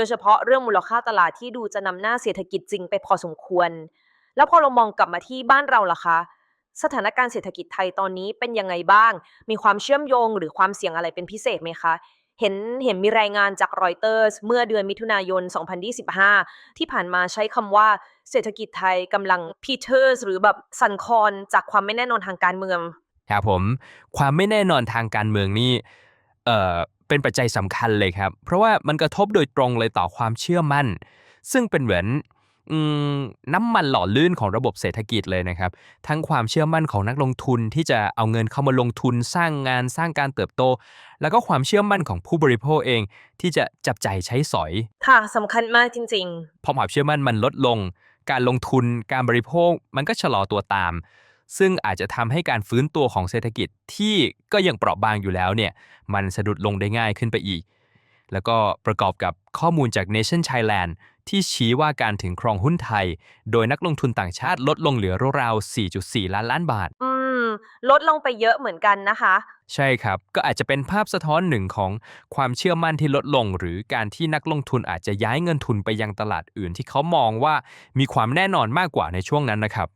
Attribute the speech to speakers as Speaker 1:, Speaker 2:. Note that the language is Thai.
Speaker 1: ดยเฉพาะเรื่องมูลค่าตลาดที่ดูจะนำหน้าเศรษฐกิจจริงไปพอสมควร แล้วพอเรามองกลับมาที่บ้านเราล่ะคะ สถานการณ์เศรษฐกิจไทยตอนนี้เป็นยังไงบ้าง มีความเชื่อมโยงหรือความเสี่ยงอะไรเป็นพิเศษไหมคะเห็นเห็นมีรายงานจากรอยเตอร์สเมื่อเดือนมิถุนายน 2025 ที่ผ่านมาใช้คำว่าเศรษฐกิจไทยกำลังพีเทอร์สหรือแบบสั่นคลอนจากความไม่แน่นอนทางการเมือง
Speaker 2: ครับผม ความไม่แน่นอนทางการเมืองนี่เอ่อ เป็นปัจจัยสำคัญเลยครับ เพราะว่ามันกระทบโดยตรงเลยต่อความเชื่อมั่น ซึ่งเป็นเหมือนอืมน้ำมันหล่อลื่นของระบบเศรษฐกิจเลยนะครับ ทั้งความเชื่อมั่นของนักลงทุนที่จะเอาเงินเข้ามาลงทุนสร้างงานสร้างการเติบโต แล้วก็ความเชื่อมั่นของผู้บริโภคเอง ที่จะจับใจายใช้สอย
Speaker 1: ค่ะสำคัญมากจริง
Speaker 2: พอความเชื่อมั่นมันลดลง การลงทุนการบริโภคมันก็ชะลอตัวตาม ซึ่งอาจจะทำให้การฟื้นตัวของเศรษฐกิจที่ก็ยังเปราะบางอยู่แล้วเนี่ยมันสะดุดลงได้ง่ายขึ้นไปอีก แล้วก็ประกอบกับข้อมูลจาก Nation Thailand ที่ชี้ว่าการถือครองหุ้นไทย โดยนักลงทุนต่างชาติลดลงเหลือราวๆ4.4 ล้านล้านบาท
Speaker 1: ๆอืม ลดลงไปเยอะเหมือนกันนะคะ
Speaker 2: ใช่ครับ ก็อาจจะเป็นภาพสะท้อนหนึ่งของความเชื่อมั่นที่ลดลง หรือการที่นักลงทุนอาจจะย้ายเงินทุนไปยังตลาดอื่น ที่เขามองว่ามีความแน่นอนมากกว่าในช่วงนั้นนะครับ